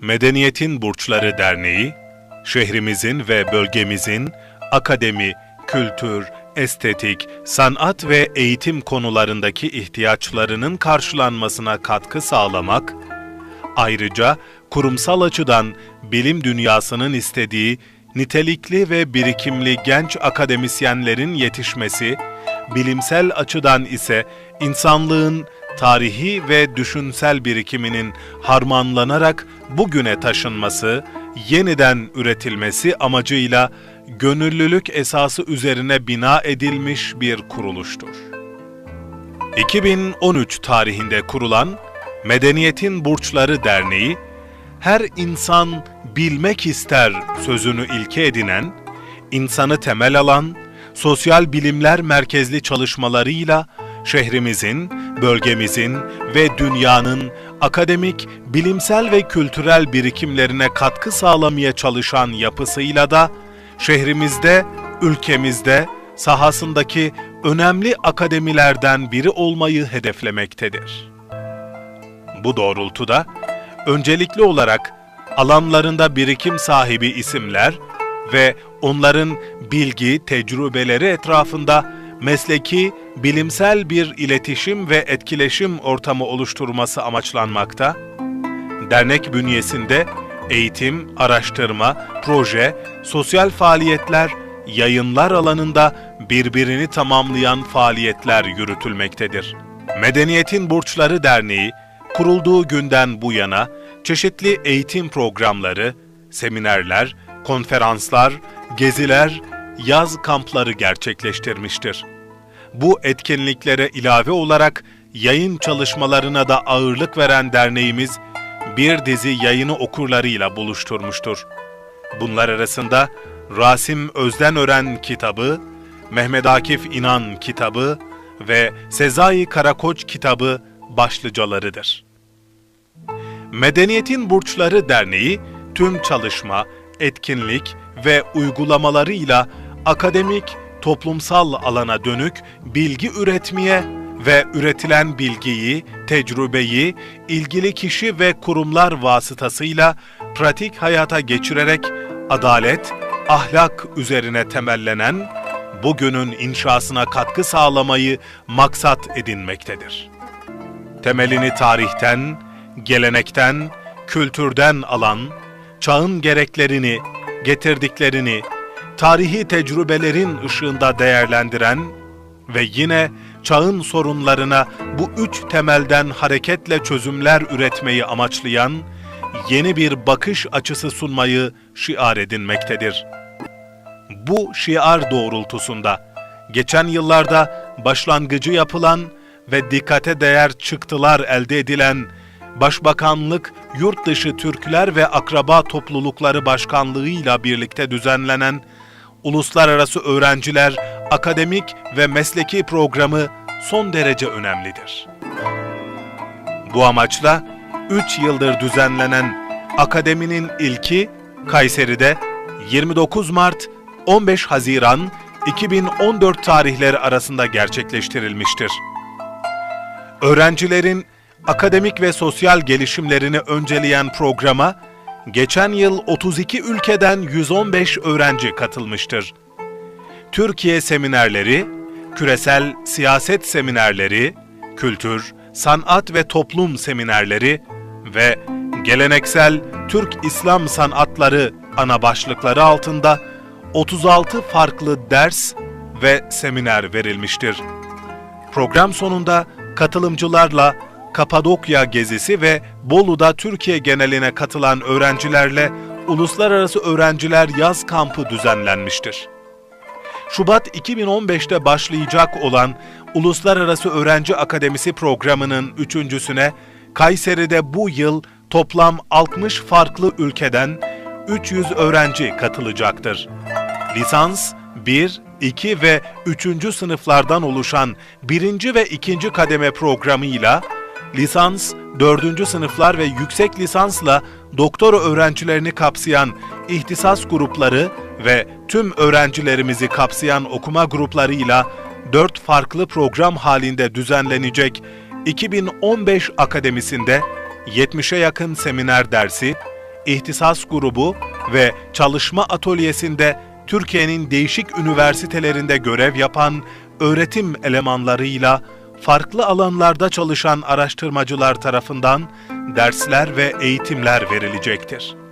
Medeniyetin Burçları Derneği, şehrimizin ve bölgemizin akademi, kültür, estetik, sanat ve eğitim konularındaki ihtiyaçlarının karşılanmasına katkı sağlamak, ayrıca kurumsal açıdan bilim dünyasının istediği nitelikli ve birikimli genç akademisyenlerin yetişmesi, bilimsel açıdan ise insanlığın tarihi ve düşünsel birikiminin harmanlanarak bugüne taşınması, yeniden üretilmesi amacıyla gönüllülük esası üzerine bina edilmiş bir kuruluştur. 2013 tarihinde kurulan Medeniyetin Burçları Derneği, her insan bilmek ister sözünü ilke edinen, insanı temel alan, sosyal bilimler merkezli çalışmalarıyla şehrimizin, bölgemizin ve dünyanın akademik, bilimsel ve kültürel birikimlerine katkı sağlamaya çalışan yapısıyla da şehrimizde, ülkemizde sahasındaki önemli akademilerden biri olmayı hedeflemektedir. Bu doğrultuda öncelikli olarak alanlarında birikim sahibi isimler ve onların bilgi, tecrübeleri etrafında mesleki, bilimsel bir iletişim ve etkileşim ortamı oluşturması amaçlanmakta, dernek bünyesinde eğitim, araştırma, proje, sosyal faaliyetler, yayınlar alanında birbirini tamamlayan faaliyetler yürütülmektedir. Medeniyetin Burçları Derneği, kurulduğu günden bu yana çeşitli eğitim programları, seminerler, konferanslar, geziler, yaz kampları gerçekleştirmiştir. Bu etkinliklere ilave olarak yayın çalışmalarına da ağırlık veren derneğimiz bir dizi yayını okurlarıyla buluşturmuştur. Bunlar arasında Rasim Özdenören kitabı, Mehmet Akif İnan kitabı ve Sezai Karakoç kitabı başlıcalarıdır. Medeniyetin Burçları Derneği tüm çalışma, etkinlik ve uygulamalarıyla akademik, toplumsal alana dönük bilgi üretmeye ve üretilen bilgiyi, tecrübeyi ilgili kişi ve kurumlar vasıtasıyla pratik hayata geçirerek adalet, ahlak üzerine temellenen bugünün inşasına katkı sağlamayı maksat edinmektedir. Temelini tarihten, gelenekten, kültürden alan, çağın gereklerini, getirdiklerini, tarihi tecrübelerin ışığında değerlendiren ve yine çağın sorunlarına bu üç temelden hareketle çözümler üretmeyi amaçlayan yeni bir bakış açısı sunmayı şiar edinmektedir. Bu şiar doğrultusunda geçen yıllarda başlangıcı yapılan ve dikkate değer çıktılar elde edilen Başbakanlık Yurt Dışı Türkler ve Akraba Toplulukları Başkanlığı'yla birlikte düzenlenen Uluslararası Öğrenciler Akademik ve Mesleki Programı son derece önemlidir. Bu amaçla 3 yıldır düzenlenen akademinin ilki Kayseri'de 29 Mart 15 Haziran 2014 tarihleri arasında gerçekleştirilmiştir. Öğrencilerin akademik ve sosyal gelişimlerini önceleyen programa geçen yıl 32 ülkeden 115 öğrenci katılmıştır. Türkiye seminerleri, küresel siyaset seminerleri, kültür, sanat ve toplum seminerleri ve geleneksel Türk İslam sanatları ana başlıkları altında 36 farklı ders ve seminer verilmiştir. Program sonunda katılımcılarla Kapadokya gezisi ve Bolu'da Türkiye geneline katılan öğrencilerle Uluslararası Öğrenciler Yaz Kampı düzenlenmiştir. Şubat 2015'te başlayacak olan Uluslararası Öğrenci Akademisi programının üçüncüsüne Kayseri'de bu yıl toplam 60 farklı ülkeden 300 öğrenci katılacaktır. Lisans 1, 2 ve 3. sınıflardan oluşan 1. ve 2. kademe programıyla lisans, 4. sınıflar ve yüksek lisansla doktora öğrencilerini kapsayan ihtisas grupları ve tüm öğrencilerimizi kapsayan okuma gruplarıyla 4 farklı program halinde düzenlenecek 2015 akademisinde 70'e yakın seminer dersi, ihtisas grubu ve çalışma atölyesinde Türkiye'nin değişik üniversitelerinde görev yapan öğretim elemanlarıyla farklı alanlarda çalışan araştırmacılar tarafından dersler ve eğitimler verilecektir.